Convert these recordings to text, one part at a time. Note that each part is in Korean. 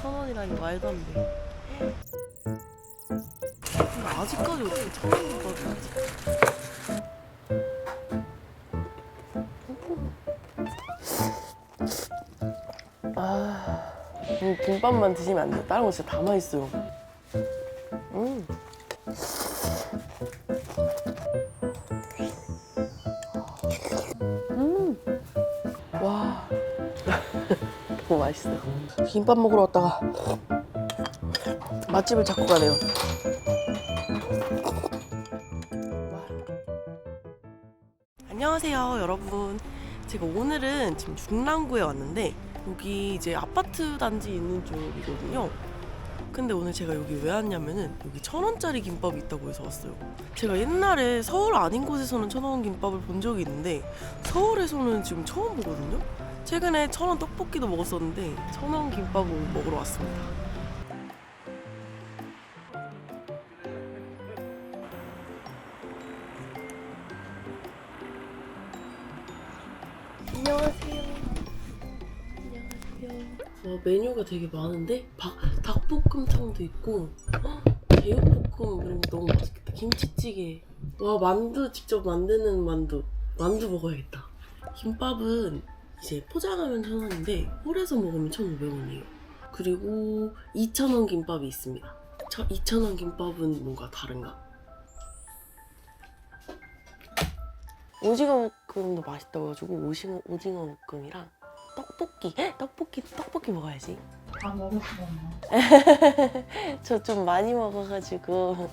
천 원이라니 말도 안 돼. 근데 아직까지 어떻게 천원 김밥이 나지? 아, 이 김밥만 드시면 안 돼. 다른 거 진짜 다 맛있어요. 맛있어. 김밥 먹으러 왔다가 맛집을 찾고 가네요. 와. 안녕하세요, 여러분. 제가 오늘은 지금 중랑구에 왔는데 여기 이제 아파트 단지 있는 쪽이거든요. 근데 오늘 제가 여기 왜 왔냐면은 여기 천 원짜리 김밥이 있다고 해서 왔어요. 제가 옛날에 서울 아닌 곳에서는 천 원 김밥을 본 적이 있는데 서울에서는 지금 처음 보거든요. 최근에 천원 떡볶이도 먹었었는데 천원 김밥을 먹으러 왔습니다. 안녕하세요. 안녕하세요. 와 메뉴가 되게 많은데 박, 닭볶음탕도 있고 헉, 제육볶음 이런 거 너무 맛있겠다. 김치찌개. 와 만두 직접 만드는 만두. 만두 먹어야겠다. 김밥은 이제 포장하면 천 원인데 홀에서 먹으면 천 오백 원이에요. 그리고 2천 원 김밥이 있습니다. 2천 원 김밥은 뭔가 다른가? 오징어 볶음도 맛있다고 해가지고 오징어, 오징어 볶음이랑 떡볶이 떡볶이 떡볶이 먹어야지 다 먹었구나. 저좀 많이 먹어가지고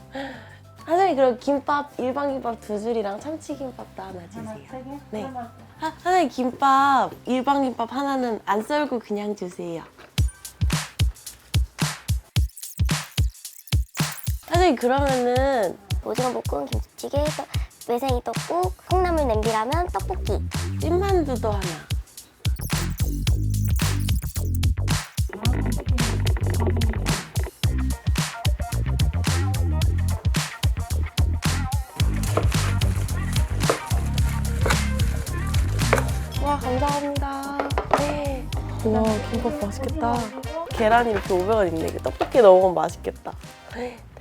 사장님 그럼 김밥 일반 김밥 두 줄이랑 참치 김밥도 하나 하나 주세요 세 개? 네. 하나 하, 사장님 김밥 일반 김밥 하나는 안 썰고 그냥 주세요 사장님 그러면은 오징어 볶음, 김치찌개, 떡- 외생이 떡국, 콩나물 냄비라면 떡볶이. 찐만두도 하나 네. 와 김밥 맛있겠다. 계란이 이렇게 500원 있네. 이거 떡볶이 넣으면 맛있겠다.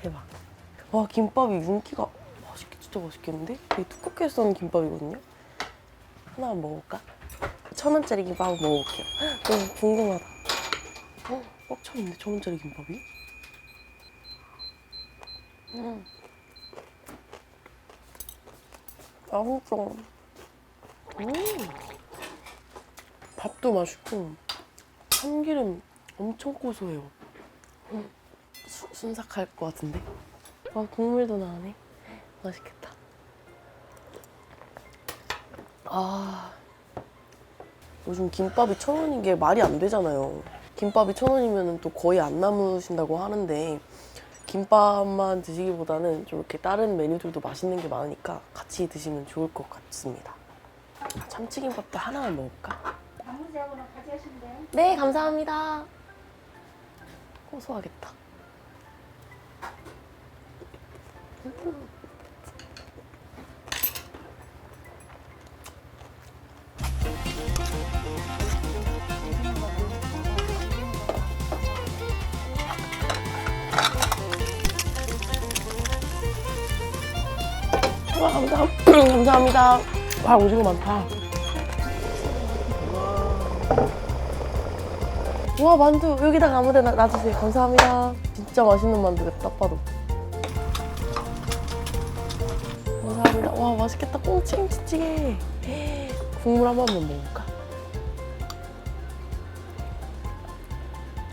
대박. 와 김밥이 윤기가 맛있게 진짜 맛있겠는데? 되게 두껍게 썬 김밥이거든요. 하나만 먹어볼까? 천 원짜리 김밥 한번 먹어볼게요. 너무 궁금하다. 어, 꽉 차있네 천 원짜리 김밥이. 음. 맛있어. 음. 밥도 맛있고 참기름 엄청 고소해요. 음. 수- 순삭할 것 같은데. 와 국물도 나네. 맛있겠다. 아 요즘 김밥이 천 원인 게 말이 안 되잖아요. 김밥이 천 원이면 또 거의 안 남으신다고 하는데 김밥만 드시기보다는 좀 이렇게 다른 메뉴들도 맛있는 게 많으니까 같이 드시면 좋을 것 같습니다. 아, 참치김밥도 하나만 먹을까? 나머지하고는 같이 돼요. 네, 감사합니다. 고소하겠다. 와, 감사, 감사합니다. 와, 오징어 많다. 와 만두. 여기다가 아무데나 놔주세요. 감사합니다. 진짜 맛있는 만두겠다 딱 봐도. 감사합니다. 와 맛있겠다. 꽁치 김치찌개 국물 한 번만 먹을까?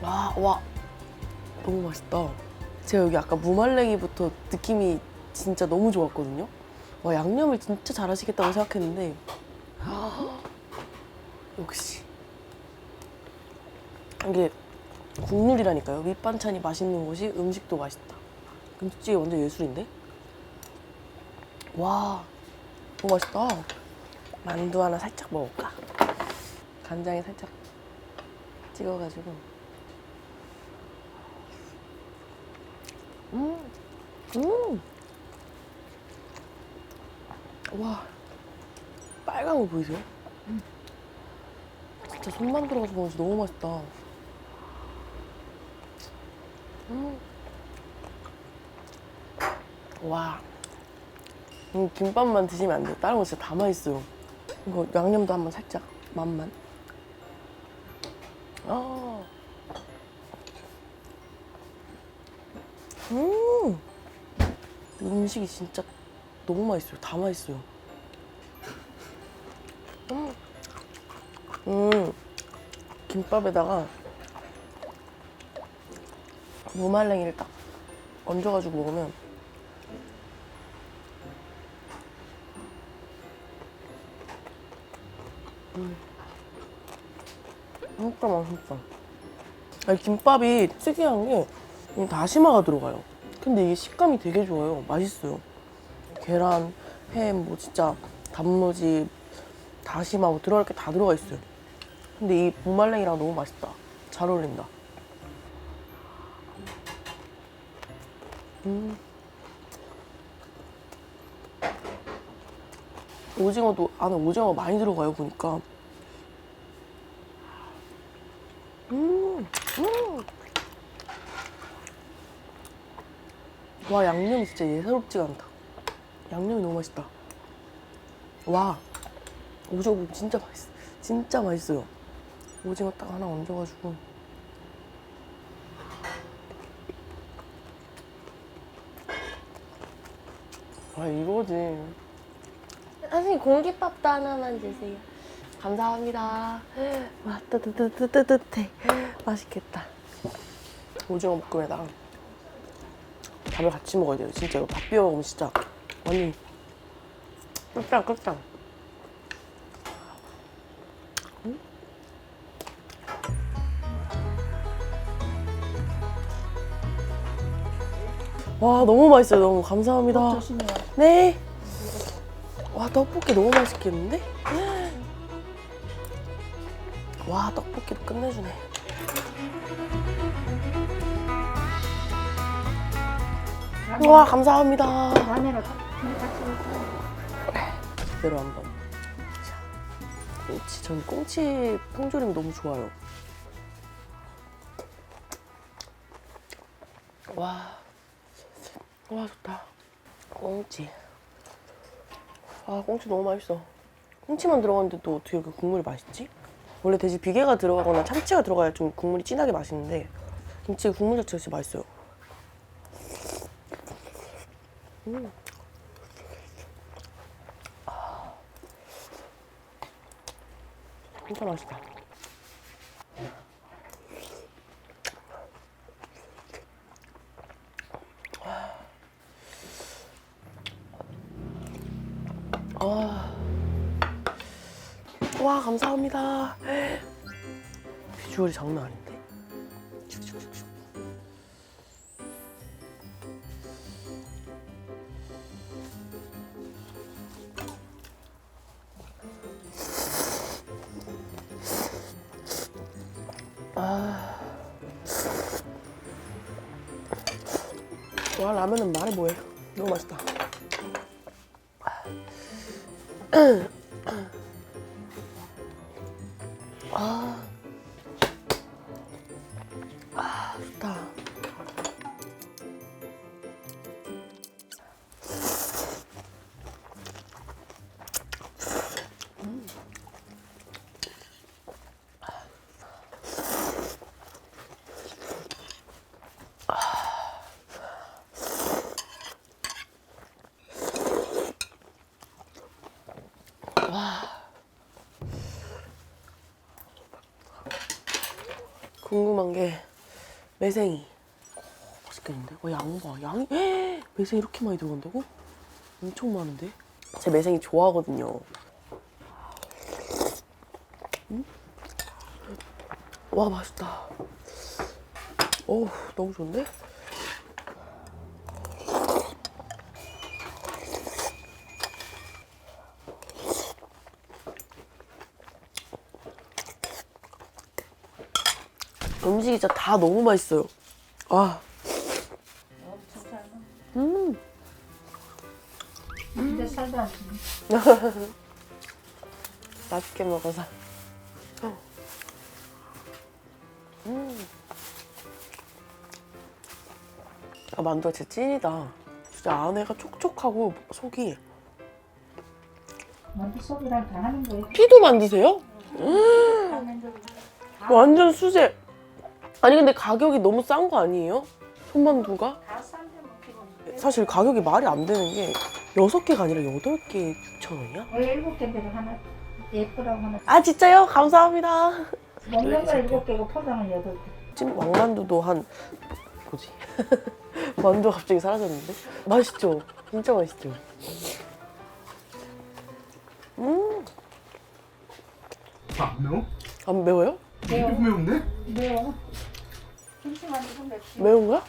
와, 와. 너무 맛있다. 제가 여기 아까 무말랭이부터 느낌이 진짜 너무 좋았거든요? 와 양념을 진짜 잘하시겠다고 생각했는데. 역시 이게 국물이라니까요. 밑반찬이 맛있는 곳이 음식도 맛있다. 김치찌개 완전 예술인데? 와, 너무 맛있다. 만두 하나 살짝 먹을까? 간장에 살짝 찍어가지고. 음, 음. 와, 빨간 거 보이세요? 진짜 손만 들어가서 먹으면 너무 맛있다. 음. 와. 이 김밥만 드시면 안 돼요. 다른 거 진짜 다 맛있어요. 이거 양념도 한번 살짝 맛만. 아. 음. 음식이 진짜 너무 맛있어요. 다 맛있어요. 음. 음. 김밥에다가 무말랭이를 딱 얹어가지고 먹으면 음. 진짜 맛있다. 아니, 김밥이 특이한 게이 다시마가 들어가요. 근데 이게 식감이 되게 좋아요. 맛있어요. 계란, 햄, 뭐 진짜 단무지, 다시마 뭐 들어갈 게 다 들어가 있어요. 근데 이 무말랭이랑 너무 맛있다. 잘 어울린다. 음. 오징어도 안에 오징어 많이 들어가요 보니까. 음, 음. 와 양념이 진짜 예사롭지가 않다. 양념이 너무 맛있다. 와 오징어 진짜 맛있어. 진짜 맛있어요. 오징어 딱 하나 얹어가지고. 아 이거지. 선생님 공깃밥도 하나만 주세요. 감사합니다. 와 뜨뜨뜨뜨뜨뜨해. 맛있겠다. 오징어 볶음에다가 밥을 같이 먹어야 돼요. 진짜 이거 밥 비벼 먹으면 진짜 완전 끝장 끝장. 와 너무 맛있어요. 너무 감사합니다. 조심해요. 네. 와 떡볶이 너무 맛있겠는데? 와 떡볶이도 끝내주네. 와 감사합니다. 제대로 한번. 자, 꽁치 전 꽁치 통조림이 너무 좋아요. 와, 와 좋다. 꽁치. 아 꽁치 너무 맛있어. 꽁치만 들어갔는데 또 어떻게 이렇게 국물이 맛있지? 원래 돼지 비계가 들어가거나 참치가 들어가야 좀 국물이 진하게 맛있는데 김치 국물 자체가 진짜 맛있어요. 음. 진짜 맛있다. 와 감사합니다. 비주얼이 장난 아닌데. 슉슉슉슉. 와 라면은 말해 뭐해. 너무 맛있다. 아, 궁금한 게 매생이. 어, 맛있겠는데? 어, 양 봐. 양이 매생이 이렇게 많이 들어간다고? 엄청 많은데? 제 매생이 좋아하거든요. 음? 와 맛있다. 오 너무 좋은데? 음식이 진짜 다 너무 맛있어요. 아. 음, 근데 살도 안 찌네. 맛있게 먹어서. 음. 아, 만두가 진짜 찐이다. 진짜 안에가 촉촉하고 속이. 먼저 속이랑 다 하는 거예요. 피도 만드세요? 하는 거 완전 수제. 아니 근데 가격이 너무 싼 거 아니에요? 손만두가? 다 싼데 먹히고. 사실 가격이 말이 안 되는 게 여섯 개가 아니라 여덟 개에 6천 원이야? 원래 일곱 개인데 하나 예쁘라고 하나. 아 진짜요? 감사합니다. 먹는 거 일곱 개고 포장은 여덟 개. 찜 왕만두도 한 뭐지? 만두 갑자기 사라졌는데? 맛있죠? 진짜 맛있죠? 음, 아, 매워? 안 매워요? 이렇게 매운데? 매워. 맵지. 매운 거야?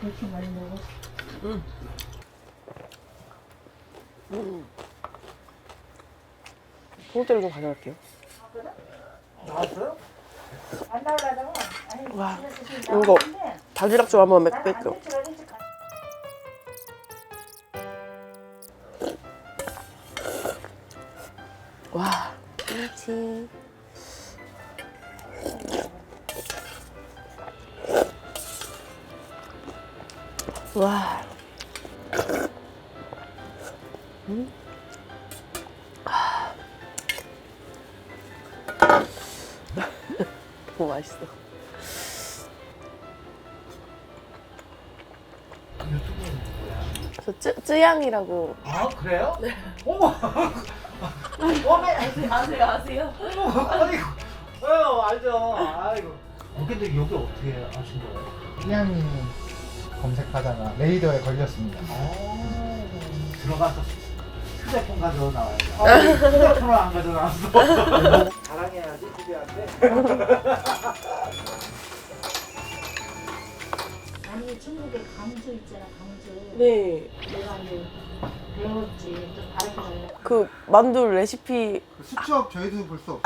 그렇게 많이 먹어. 소금대를 좀 가져갈게요. 나왔어요? 안 나오려다가 아니 와, 이거 바지락 좀 한번 안 뺄게요. 맛있어. 저 쯔, 쯔양이라고. 아, 그래요? 네. 어머! 어머! 아세요, 아세요? 어머! 아이고! 아유, 알죠. 아이고. 어, 근데 여기 어떻게 하신 거예요? 이양이 검색하다가 레이더에 걸렸습니다. 어, 들어가서 휴대폰 가져 나와요. 아, 휴대폰을 안 가져 나왔어. 자랑해야지, 기대한테. 아니 중국에 강주 있잖아 강주. 네. 내가 이제 배웠지 또 다른 걸. 그 만두 레시피 수첩 저희도 볼 수 없어요.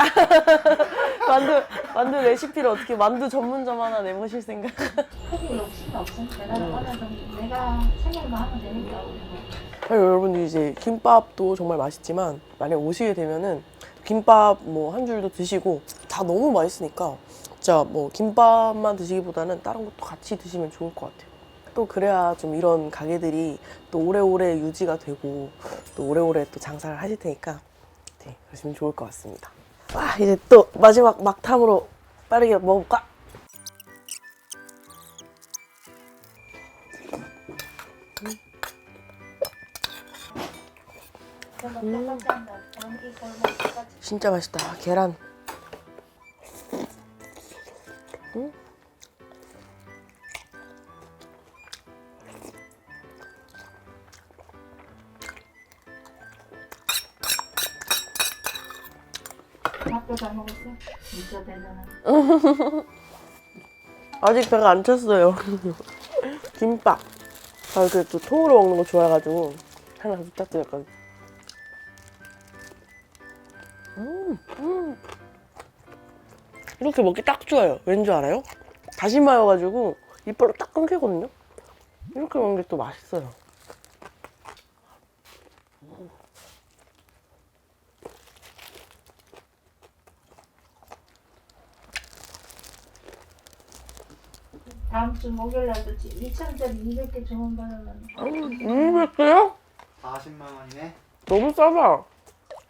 만두 만두 레시피를 어떻게 만두 전문점 하나 내보실 생각? 크게 욕심이 없으니까 나는 어느 정도 내가 생각만 하면 되니까. 여러분들 이제 김밥도 정말 맛있지만 만약 오시게 되면은 김밥 뭐 한 줄도 드시고 다 너무 맛있으니까 진짜 뭐 김밥만 드시기보다는 다른 것도 같이 드시면 좋을 것 같아요. 또 그래야 좀 이런 가게들이 또 오래오래 유지가 되고 또 오래오래 또 장사를 하실 테니까 네, 그러시면 좋을 것 같습니다. 와 이제 또 마지막 막탐으로 빠르게 먹어볼까? 똑같이. 진짜 맛있다. 계란. 음? 밥도 다 먹었어? 진짜 대단하다. 아직 배가 안 찼어요. 김밥. 아, 또 통으로 먹는 거 좋아해가지고 하나 부탁드렸거든. 음, 이렇게 먹기 딱 좋아요. 왠지 알아요? 다시마여가지고 이빨로 딱 끊기거든요. 이렇게 먹는 게 또 맛있어요. 다음 주 목요일 날도 2천짜리 200개 주문 받으면 음, 200개요? 40만 원이네. 너무 싸다.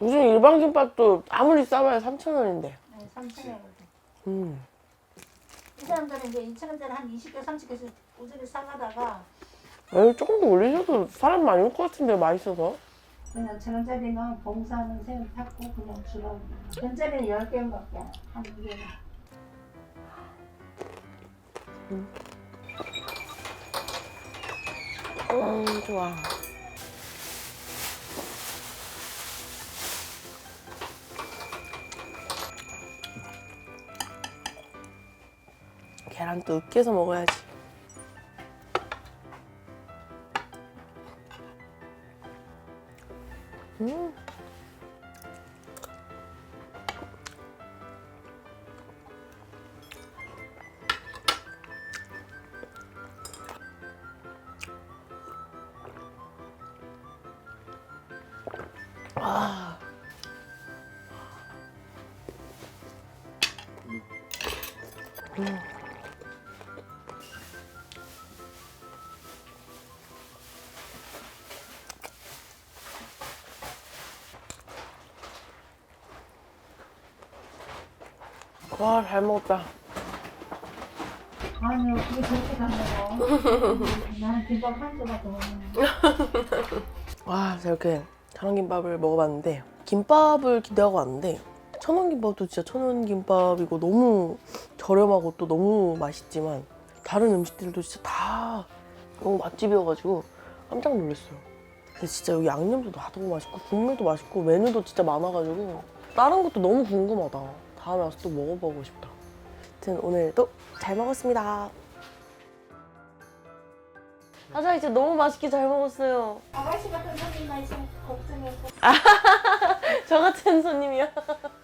요즘 일반 김밥도 아무리 싸봐야 3,000원인데. 3천원이거든. 음. 이 사람들은 이제 2천 원짜리 한 20개, 30개씩 꾸준히 사가다가 에이, 조금 더 올리셔도 사람 많이 올 것 같은데, 맛있어서. 그냥 천 원짜리는 봉사하는 셈 탔고 그냥 주라고. 천짜리는 10개밖에 한 2개는. 음, 좋아. 계란 또 으깨서 먹어야지. 음. 와, 잘 먹었다. 아니요, 그게 그렇게 간다고. 나는 김밥 한 조각 더 먹는 와, 제가 이렇게 천원김밥을 먹어봤는데 김밥을 기대하고 왔는데 천원김밥도 진짜 천원김밥이고 너무 저렴하고 또 너무 맛있지만 다른 음식들도 진짜 다 너무 맛집이어가지고 깜짝 놀랐어요. 근데 진짜 여기 양념도 다 너무 맛있고 국물도 맛있고 메뉴도 진짜 많아가지고 다른 것도 너무 궁금하다. 다음에 와서 또 먹어보고 싶다. 아무튼 오늘도 잘 먹었습니다. 사장님 진짜 너무 맛있게 잘 먹었어요. 아가씨 같은 손님만 있으면 걱정했고. 저 같은 손님이야.